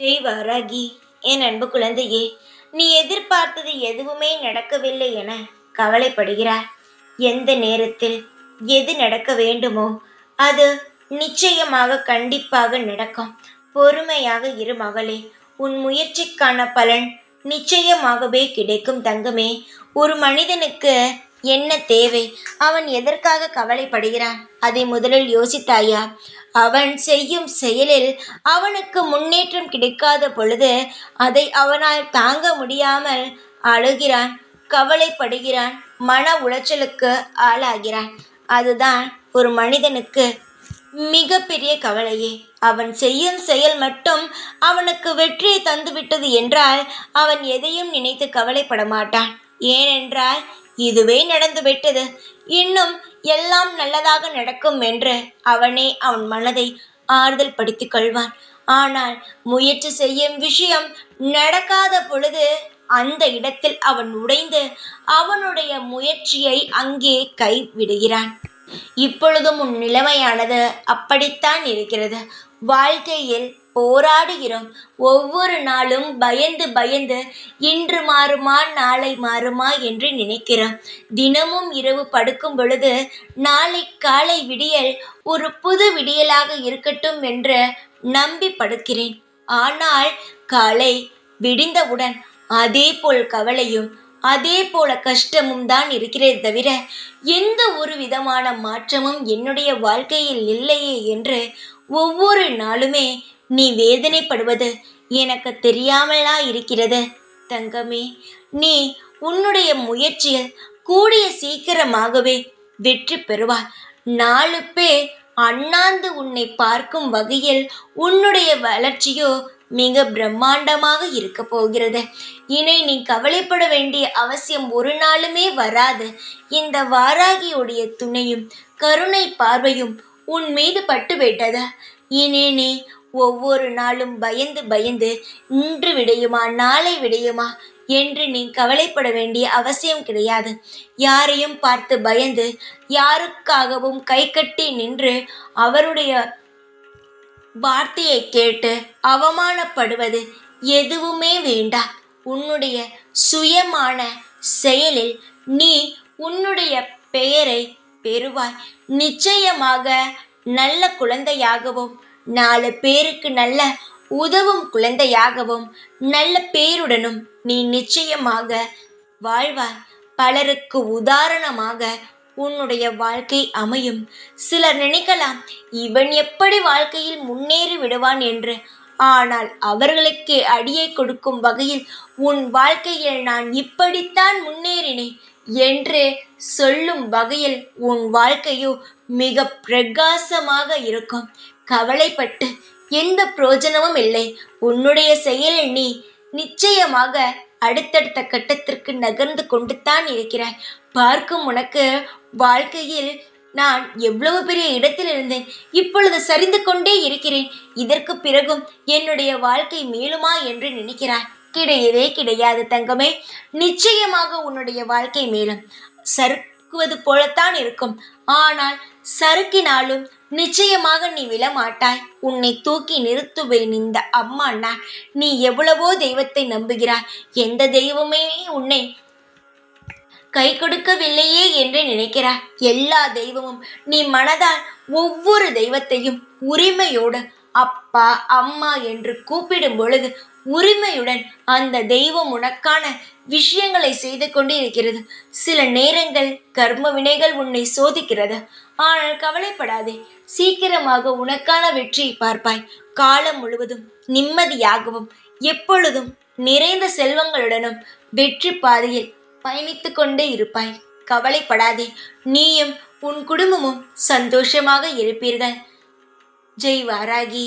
ஜெய் வாராகி என் அன்பு குழந்தையே நீ எதிர்பார்த்தது எதுவுமே நடக்கவில்லை என கவலைப்படுகிறாய். எந்த நேரத்தில் எது நடக்க வேண்டுமோ அது நிச்சயமாக கண்டிப்பாக நடக்கும். பொறுமையாக இரு மகளே உன் முயற்சிக்கான பலன் நிச்சயமாகவே கிடைக்கும் தங்கமே. ஒரு மனிதனுக்கு என்ன தேவை? அவன் எதற்காக கவலைப்படுகிறான்? அதை முதலில் யோசித்தாயா? அவன் செய்யும் செயலில் அவனுக்கு முன்னேற்றம் கிடைக்காத பொழுது அதை அவனால் தாங்க முடியாமல் அழுகிறான் கவலைப்படுகிறான் மன உளைச்சலுக்கு ஆளாகிறான். அதுதான் ஒரு மனிதனுக்கு மிகப்பெரிய கவலையே. அவன் செய்யும் செயல் மட்டும் அவனுக்கு வெற்றியை தந்துவிட்டது என்றால் அவன் எதையும் நினைத்து கவலைப்பட மாட்டான். ஏனென்றால் இதுவே நடந்துவிட்டது. இன்னும் எல்லாம் நல்லதாக நடக்கும் என்று அவனே அவன் மனதை ஆறுதல் படுத்திக் கொள்வான். ஆனால் முயற்சி செய்யும் விஷயம் நடக்காத பொழுது அந்த இடத்தில் அவன் உடைந்து அவனுடைய முயற்சியை அங்கே கைவிடுகிறான். இப்பொழுதும் உன் நிலைமையானது அப்படித்தான் இருக்கிறது. வாழ்க்கையில் போராடுகிறோம். ஒவ்வொரு நாளும் பயந்து பயந்து இன்று மாறுமா நாளை மாறுமா என்று நினைக்கிறோம். தினமும் இரவு படுக்கும் பொழுது நாளை காலை விடியல் ஒரு புது விடியலாக இருக்கட்டும் என்று நம்பி படுக்கிறேன் ஆனால் காலை விடிந்தவுடன் அதே போல் கவலையும் அதே போல கஷ்டமும் தான் இருக்கிறதே தவிர எந்த ஒரு விதமான மாற்றமும் என்னுடைய வாழ்க்கையில் இல்லையே என்று ஒவ்வொரு நாளுமே நீ வேதனைப்படுவது எனக்கு தெரியாமலா இருக்கிறது? தங்கமே நீ உன்னுடைய முயற்சியில் கூடிய சீக்கிரமாகவே வெற்றி பெறுவாய். நாலு பேர் அண்ணாந்து உன்னை பார்க்கும் வகையில் உன்னுடைய வளர்ச்சியோ மிக பிரம்மாண்டமாக இருக்க போகிறது. இனி நீ கவலைப்பட வேண்டிய அவசியம் ஒரு நாளுமே வராது. இந்த வாராகியுடைய துணையும் கருணை பார்வையும் உன் மீது பட்டு விட்டது இனி நீ ஒவ்வொரு நாளும் பயந்து பயந்து இன்று விடையுமா நாளை விடையுமா என்று நீ கவலைப்பட வேண்டிய அவசியம் கிடையாது. யாரையும் பார்த்து பயந்து யாருக்காகவும் கை கட்டி நின்று அவருடைய வார்த்தையை கேட்டு அவமானப்படுவது எதுவுமே வேண்டாம் உன்னுடைய சுயமான செயலில் நீ உன்னுடைய பெயரை பெறுவாய். நிச்சயமாக நல்ல குழந்தையாகவும் நாலு பேருக்கு நல்ல உதவும் குழந்தையாகவும் நல்ல பேருடனும் நீ நிச்சயமாக வாழ்வாய். பலருக்கு உதாரணமாக உன்னுடைய வாழ்க்கை அமையும். சிலர் நினைக்கலாம் இவன் எப்படி வாழ்க்கையில் முன்னேறி விடுவான் என்று. ஆனால் அவர்களுக்கு அடியை கொடுக்கும் வகையில் உன் வாழ்க்கையில் நான் இப்படித்தான் முன்னேறினேன் என்று சொல்லும் வகையில் உன் வாழ்க்கையோ மிக பிரகாசமாக இருக்கும். கவலைப்பட்டு எந்த பிரயோஜனமும் இல்லை. உன்னுடைய செயல் நீ நிச்சயமாக அடுத்தடுத்த கட்டத்திற்கு நகர்ந்து கொண்டு தான் இருக்கிறாய். பார்க்கும் உனக்கு வாழ்க்கையில் நான் எவ்வளவு பெரிய இடத்தில் இருந்தேன் இப்பொழுது சரிந்து கொண்டே இருக்கிறேன். இதற்கு பிறகும் என்னுடைய வாழ்க்கை மேலுமா என்று நினைக்கிறாய். கிடையவே கிடையாது தங்கமே. நிச்சயமாக உன்னுடைய வாழ்க்கை மேலும். சறுக்குவது போலத்தான் இருக்கும். ஆனால் சறுக்கினாலும் நிச்சயமாக நீ விழமாட்டாய். உன்னை தூக்கி நிறுத்துவேன் இந்த அம்மா நான். நீ எவ்வளவோ தெய்வத்தை நம்புகிறாய். எந்த தெய்வமே உன்னை கை கொடுக்கவில்லையே என்று நினைக்கிறாய். எல்லா தெய்வமும் நீ மனதால் ஒவ்வொரு தெய்வத்தையும் உரிமையோடு அப்பா அம்மா என்று கூப்பிடும் பொழுது உரிமையுடன் அந்த தெய்வம் உனக்கான விஷயங்களை செய்து கொண்டு இருக்கிறது சில நேரங்கள் கர்ம வினைகள் உன்னை சோதிக்கிறது. ஆனால் கவலைப்படாதே சீக்கிரமாக உனக்கான வெற்றியை பார்ப்பாய். காலம் முழுவதும் நிம்மதியாகவும் எப்பொழுதும் நிறைந்த செல்வங்களுடனும் வெற்றி பாதையில் பயணித்து கொண்டே இருப்பாய். கவலைப்படாதே நீயும் உன் குடும்பமும் சந்தோஷமாக இருப்பீர்கள். ஜெய் வாராகி.